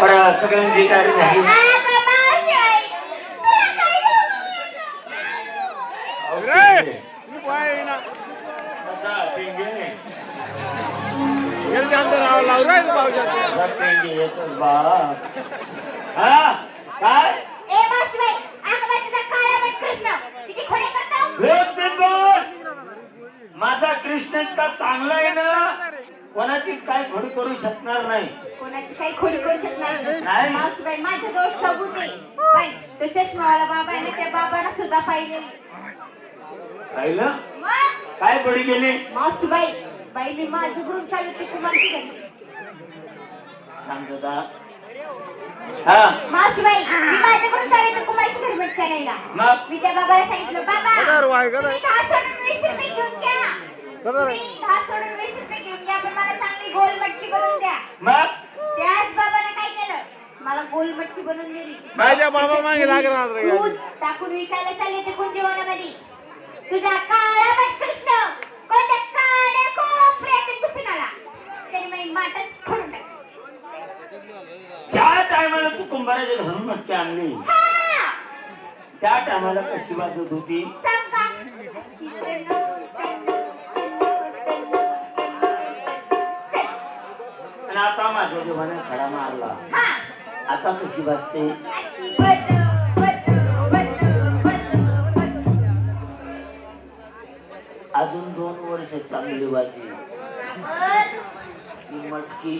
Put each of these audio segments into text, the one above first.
बरं सगळ्यांची तयारी झाली हा काय? व्यवस्थित बोल. माझा कृष्ण इतका चांगला आहे ना कोणाचीच काय खोडी करू शकणार नाही. कोणाची काही खोडी नाही. मावशीबाई माझं दोष सबूत आहे पण तो चष्मावाला बाबा आहे ना त्या बाबांना सुद्धा पाहिले पाहिलं? मग? काय बडी गेली? मावशीबाई बाई मी माझं घरून चालू ती कुमारची घरी. सांगता हा. मावशीबाई मी माझ्या घरून चालले तर कुमारची घरी भेट करायला. मग? मी त्या बाबाला सांगितलं बाबा गदर वाय, गदर. तुम्ही दहा सोडून वीस रुपये घेऊन घ्या. गदर. तुम्ही दहा सोडून वीस रुपये घेऊन घ्या पण मला चांगली गोल मटकी बनवून द्या. मग त्याच बाबाने काय केलं मला गोल मटकी बनवून दिली. माझ्या बाबा मागे लागणार दूध टाकून विकायला चालले ते कुंजवनामध्ये. तुझा काळा कृष्ण कोणत्या काळ्या कोपऱ्यात घुसून आला त्याने माझी माटच फोडून टाकली. ज्या टायमाला तू कुंभाराच्या घरून मटकी आणली हा! त्या टायमाला कशी वाजत होती? सांग का? आणि आता माझ्या देवाने खडा मारला. हा! आता कशी वाजते. अजून दोन वर्ष चांगली वाजी. ती मटकी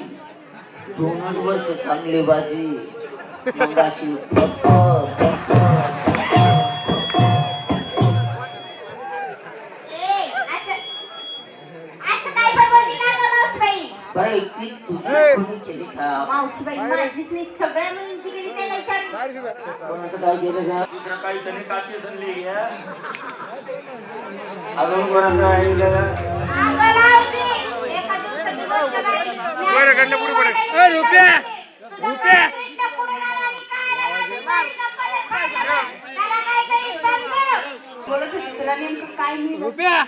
दोन वर्ष चांगली बाजी मग अशी इतकी तुझी केली का मावशीबाई माझीच नाही सगळ्या मुलींची गेली त्याला विचार. कोणाचं काय केलं का? दुसरं काही तरी कापी सणली घ्या अजून कोणाचं आहे का? बरं, कडनं पुढे पडे. ए, रुपया! रुपया! बोलत होती तुला नेमकं काय मिळालं? रुपया.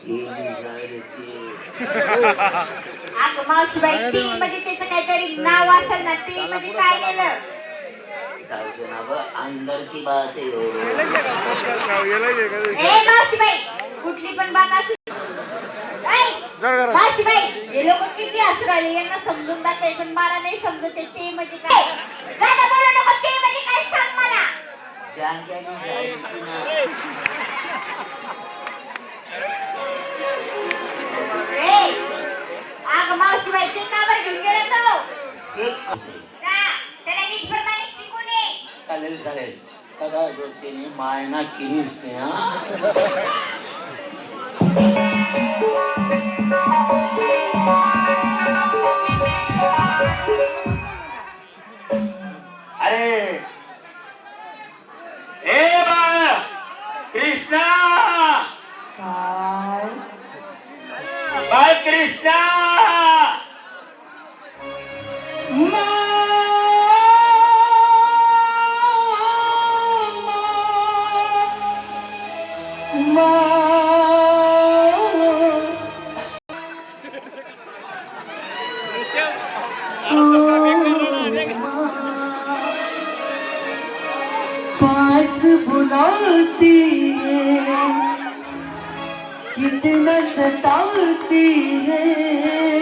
हे निघाले ते. अगं मावशीबाई ती म्हणजे त्याचं काहीतरी नाव असेल ना ती म्हणजे काय केलं जाऊ दे ना बा, अंदर की बात आहे हो. गेलं गे का ए मावशीबाई कुठली पण बात असू ऐ, जरा जरा. मावशीबाई हे लोक किती राहिले यांना समजून जाते पण मला नाही समजत आहे ते म्हणजे काय? दादा बोलू नको ते म्हणजे काय सांग मला. जांग्याने जायची ना. चालेल चालेल. कदा ज्योतीने मायना किरीस ने हा. पास बुलाती है। कितना सताती है।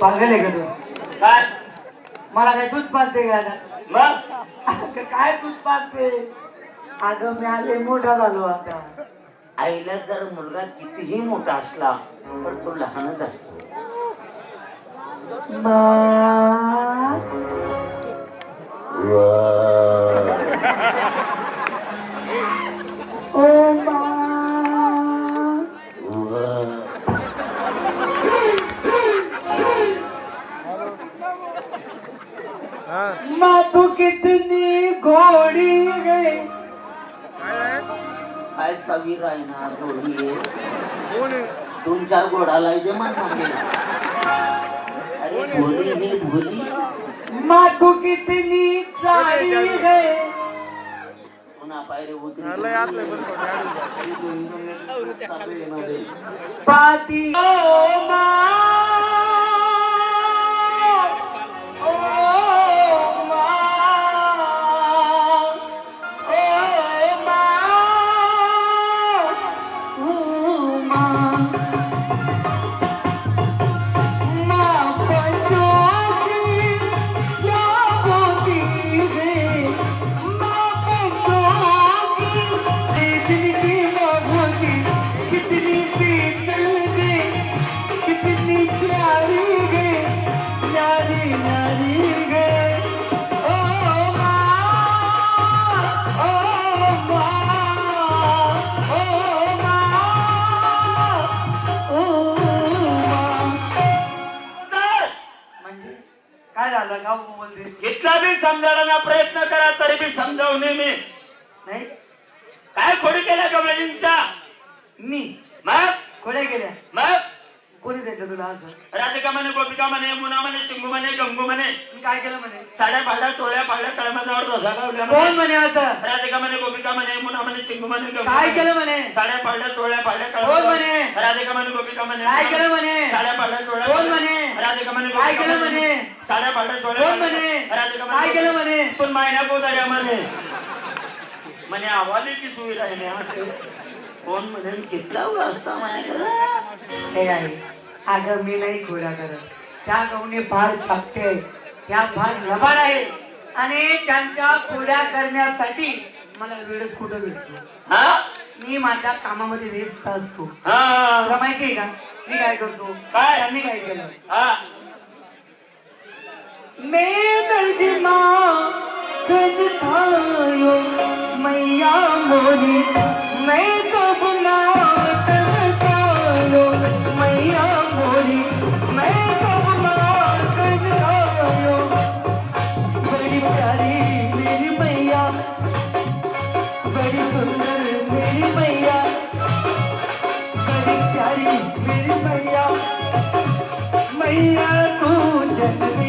पागल आहे का तू? काय? मला काय दूध पाजते का? मग? काय दूध पाजते अगं मी आले मोठा झालो आता. आईला जर मुलगा कितीही मोठा असला तर तो लहानच असतो. मा माँ तू कितनी घोड़ी है काय सवीर आहे ना घोडी आहे? दोन चार घोडा मन मागे. अरे घोडी ही भोली माँ तू कितनी है पुन्हा पायरे उतरी पाती ओ माँ कितला बी समजावण्याचा प्रयत्न करा तरी बी समजावू नये मी नाही? काय खोडी केल्या कमलेजींच्या मी. मग? खोड्या गेल्या मग? कोणी देतं तुला असं राधिका म्हणे गोपिका म्हणे मुना म्हणे चिंगू म्हणे गंगू म्हणे मी काय केलं म्हणे साड्या पाड्या तोळ्या पाड्या कळमाजावर धोसा गावल्या कोण म्हणे म्हणे असं राधिका म्हणे गोपिका म्हणे मुना म्हणे चिंगू म्हणे गंगू काय. केलं म्हणे साड्या पाड्या तोळ्या पाड्या कोण म्हणे? राधिका म्हणे गोपिका म्हणे काय केलं म्हणे? साड्या पाड्या तोळ्या कोण पाड्या. म्हणे? राधिका म्हणे काय गोपिका केलं म्हणे? साड्या पाड्या तोळ्या कोण पाड्या. म्हणे? राधिका काय केलं म्हणे? पण मायना गोदाऱ्या म्हणे म्हणे आवालीची सुविधा आहे ना कोण म्हणे कितला असता म्हणे हे आहे अगं मी नाही खोड्या करत त्या गवणे फार छापते त्या फार लबाड आहे. आणि त्यांच्या खोड्या करण्यासाठी मला वेळच कुठं भेटतो? हा? मी माझ्या कामामध्ये व्यस्त असतो. हा. तुला माहिती आहे का? मी काय करतो? काय? त्यांनी काय केलं? हा. मैया मोरी मैं कब माँ मेरी मैया बड़ी प्यारी मेरी मैया मैया तू जन्म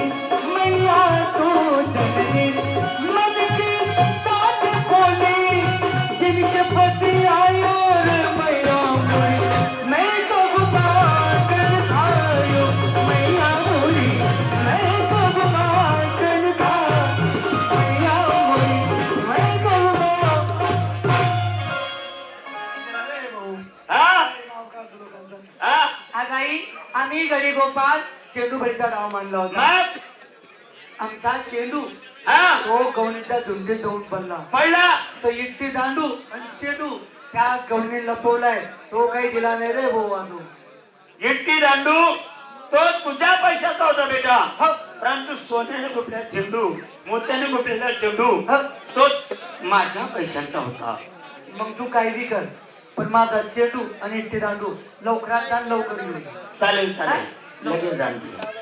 आई आम्ही गडी गोपाल चेंडू भरीचा डाव मानला होता. मग? आमचा चेंडू. हा. तो गवणीच्या झुंडीत जाऊन पडला. पडला. तो इट्टी दांडू आणि चेंडू त्या गवणी लपवलाय. तो काही दिला नाही रे भाऊ अजून इट्टी दांडू तो तुझ्या पैशाचा होता बेटा. हो. परंतु सोन्याने गुपल्या चेंडू मोत्याने गुपलेला चेंडू हो. तो माझ्या पैशांचा होता. मग तू बी कर. पण माझा चेंडू आणि इट्टी दांडू लवकरात लवकर येऊ चालेल चालेल. लगेच जाणते